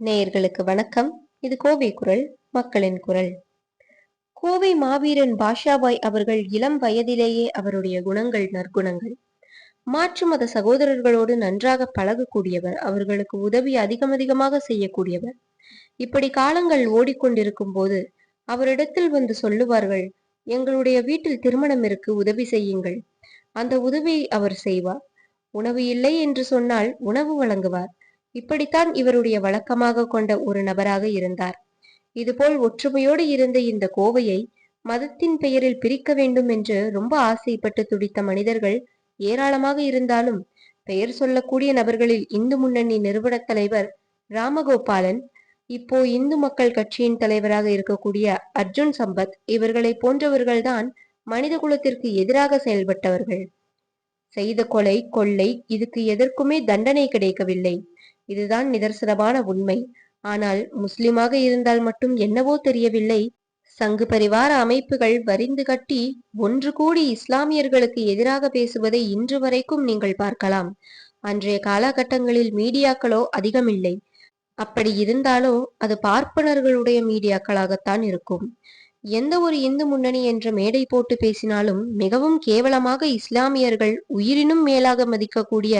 நேயர்களுக்கு வணக்கம். இது கோவை குரல் மக்களின் குரல். கோவை மாவீரன் பாஷாபாய் அவர்கள் இளம் வயதிலேயே அவருடைய குணங்கள் நற்குணங்கள். மாற்று மத சகோதரர்களோடு நன்றாக பழகக்கூடியவர் அவர்களுக்கு உதவி அதிகம் அதிகமாக செய்யக்கூடியவர். இப்படி காலங்கள் ஓடிக்கொண்டிருக்கும் போது அவரிடத்தில் வந்து சொல்லுவார்கள் எங்களுடைய வீட்டில் திருமணம் இருக்கு உதவி செய்யுங்கள். அந்த உதவியை அவர் செய்வார். உணவு இல்லை என்று சொன்னால் உணவு வழங்குவார். இப்படித்தான் இவருடைய வழக்கமாக கொண்ட ஒரு நபராக இருந்தார். இதுபோல் ஒற்றுமையோடு இருந்த இந்த கோவையை மதத்தின் பெயரில் பிரிக்க வேண்டும் என்று ரொம்ப ஆசைப்பட்டு துடித்த மனிதர்கள் ஏராளமாக இருந்தாலும் பெயர் சொல்லக்கூடிய நபர்களில் இந்து முன்னணி நிறுவன தலைவர் ராமகோபாலன் இப்போ இந்து மக்கள் கட்சியின் தலைவராக இருக்கக்கூடிய அர்ஜுன் சம்பத் இவர்களை போன்றவர்கள்தான் மனித குலத்திற்கு எதிராக செயல்பட்டவர்கள். செய்த கொலை கொள்ளை இதுக்கு எதற்குமே தண்டனை கிடைக்கவில்லை. இதுதான் நிதர்சனமான உண்மை. ஆனால் முஸ்லிமாக இருந்தால் மட்டும் என்னவோ தெரியவில்லை. சங்கு பரிவார அமைப்புகள் வரிந்து கட்டி ஒன்று கூடி இஸ்லாமியர்களுக்கு எதிராக பேசுவதை இன்று வரைக்கும் நீங்கள் பார்க்கலாம். அன்றைய காலகட்டங்களில் மீடியாக்களோ அதிகமில்லை. அப்படி இருந்தாலோ அது பார்ப்பனர்களுடைய மீடியாக்களாகத்தான் இருக்கும். எந்த ஒரு இந்து முன்னணி என்ற மேடை போட்டு பேசினாலும் மிகவும் கேவலமாக இஸ்லாமியர்கள் உயிரினும் மேலாக மதிக்கக்கூடிய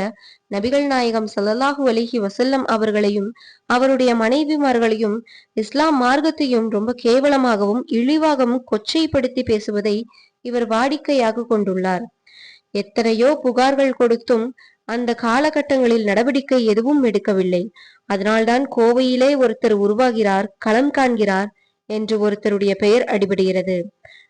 நபிகள் நாயகம் சல்லல்லாஹு அலிஹி வசல்லம் அவர்களையும் அவருடைய மனைவிமார்களையும் இஸ்லாம் மார்க்கத்தையும் ரொம்ப கேவலமாகவும் இழிவாகவும் கொச்சைப்படுத்தி பேசுவதை இவர் வாடிக்கையாக கொண்டுள்ளார். எத்தனையோ புகார்கள் கொடுத்தும் அந்த காலகட்டங்களில் நடவடிக்கை எதுவும் எடுக்கவில்லை. அதனால்தான் கோவையிலே ஒருத்தர் உருவாகிறார் களம் காண்கிறார் என்று ஒருத்தருடைய பெயர் அடிபடுகிறது.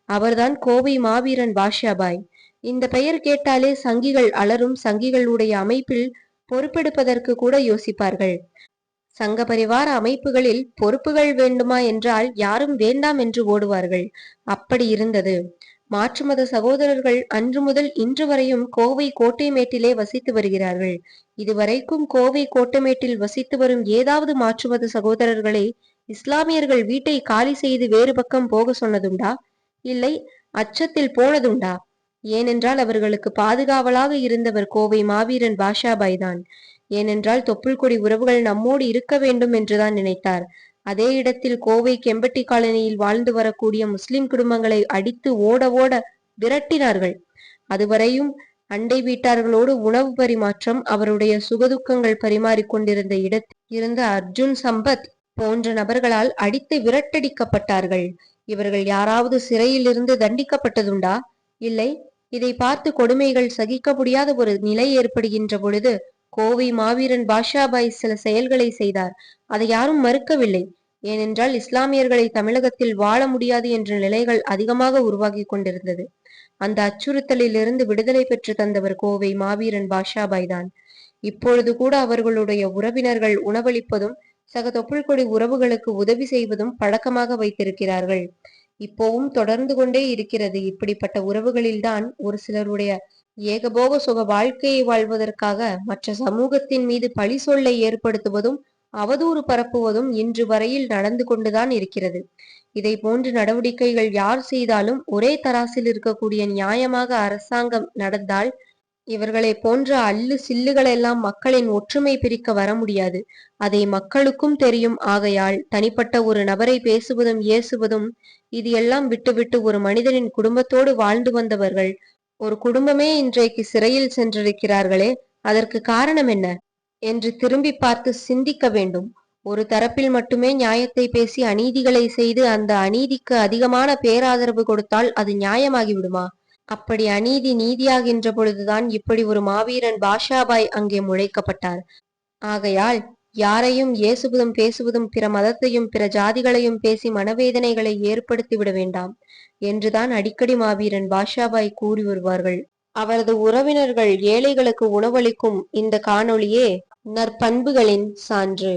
அவர்தான் கோவை மாவீரன் பாஷாபாய் இந்த பெயர் கேட்டாலே சங்கிகள் அலரும் சங்கிகளுடைய அமைப்பில் பொறுப்பெடுப்பதற்கு கூட யோசிப்பார்கள். சங்க பரிவார அமைப்புகளில் பொறுப்புகள் வேண்டுமா என்றால் யாரும் வேண்டாம் என்று ஓடுவார்கள். அப்படி இருந்தது. மாற்று மத சகோதரர்கள் அன்று முதல் இன்று வரையும் கோவை கோட்டைமேட்டிலே வசித்து வருகிறார்கள். இதுவரைக்கும் கோவை கோட்டைமேட்டில் வசித்து வரும் ஏதாவது மாற்று மத சகோதரர்களை இஸ்லாமியர்கள் வீட்டை காலி செய்து வேறு பக்கம் போக சொன்னதுண்டா? இல்லை அச்சத்தில் போனதுண்டா? ஏனென்றால் அவர்களுக்கு பாதுகாவலாக இருந்தவர் கோவை மாவீரன் பாஷாபாய் தான் ஏனென்றால் தொப்புள் கொடி உறவுகள் நம்மோடு இருக்க வேண்டும் என்றுதான் நினைத்தார். அதே இடத்தில் கோவை கெம்பட்டி காலனியில் வாழ்ந்து வரக்கூடிய முஸ்லிம் குடும்பங்களை அடித்து ஓட ஓட விரட்டினார்கள். அதுவரையும் அண்டை வீட்டார்களோடு உணவு பரிமாற்றம் அவருடைய சுகதுக்கங்கள் பரிமாறிக்கொண்டிருந்த இடத்தில் இருந்த அர்ஜுன் சம்பத் போன்ற நபர்களால் அடித்து விரட்டடிக்கப்பட்டார்கள். இவர்கள் யாராவது சிறையில் இருந்து தண்டிக்கப்பட்டதுண்டா? இல்லை. இதை பார்த்து கொடுமைகள் சகிக்க முடியாத ஒரு நிலை ஏற்படுகின்ற பொழுது கோவை மாவீரன் பாஷாபாய் சில செயல்களை செய்தார். அதை யாரும் மறுக்கவில்லை. ஏனென்றால் இஸ்லாமியர்களை தமிழகத்தில் வாழ முடியாது என்ற நிலைகள் அதிகமாக உருவாகி கொண்டிருந்தது. அந்த அச்சுறுத்தலில் இருந்து விடுதலை பெற்று தந்தவர் கோவை மாவீரன் பாஷாபாய் தான் இப்பொழுது கூட அவர்களுடைய உறவினர்கள் உணவளிப்பதும் சக தொப்புள்கொடி உறவுகளுக்கு உதவி செய்வதும் பழக்கமாக வைத்திருக்கிறார்கள். இப்போவும் தொடர்ந்து கொண்டே இருக்கிறது. இப்படிப்பட்ட உறவுகளில்தான் ஒரு சிலருடைய ஏகபோக சுக வாழ்க்கையை வாழ்வதற்காக மற்ற சமூகத்தின் மீது பழி சொல்லை ஏற்படுத்துவதும் அவதூறு பரப்புவதும் இன்று வரையில் நடந்து கொண்டுதான் இருக்கிறது. இதை போன்ற நடவடிக்கைகள் யார் செய்தாலும் ஒரே தராசில் இருக்கக்கூடிய நியாயமாக அரசாங்கம் நடந்தால் இவர்களை போன்ற அல்லு சில்லுகளெல்லாம் மக்களின் ஒற்றுமை பிரிக்க வர முடியாது. அதை மக்களுக்கும் தெரியும். ஆகையால் தனிப்பட்ட ஒரு நபரை பேசுவதும் ஏசுவதும் இது எல்லாம் விட்டுவிட்டு ஒரு மனிதனின் குடும்பத்தோடு வாழ்ந்து வந்தவர்கள் ஒரு குடும்பமே இன்றைக்கு சிறையில் சென்றிருக்கிறார்களே அதற்கு காரணம் என்ன? என்று திரும்பி பார்த்து சிந்திக்க வேண்டும். ஒரு தரப்பில் மட்டுமே நியாயத்தை பேசி அநீதிகளை செய்து அந்த அநீதிக்கு அதிகமான பேராதரவு கொடுத்தால் அது நியாயமாகிவிடுமா? அப்படி அநீதி நீதியாகின்ற பொழுதுதான் இப்படி ஒரு மாவீரன் பாஷாபாய் அங்கே முளைக்கப்பட்டார். ஆகையால் யாரையும் ஏசுவதும் பேசுவதும் பிற மதத்தையும் பிற ஜாதிகளையும் பேசி மனவேதனைகளை ஏற்படுத்தி விட வேண்டாம் என்றுதான் அடிக்கடி மாவீரன் பாஷாபாய் கூறி வருவார்கள். அவரது உறவினர்கள் ஏழைகளுக்கு உணவளிக்கும் இந்த காணொளியே நற்பண்புகளின் சான்று.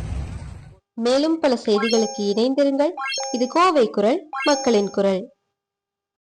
மேலும் பல செய்திகளுக்கு இணைந்திருங்கள். இது கோவை குரல் மக்களின் குரல்.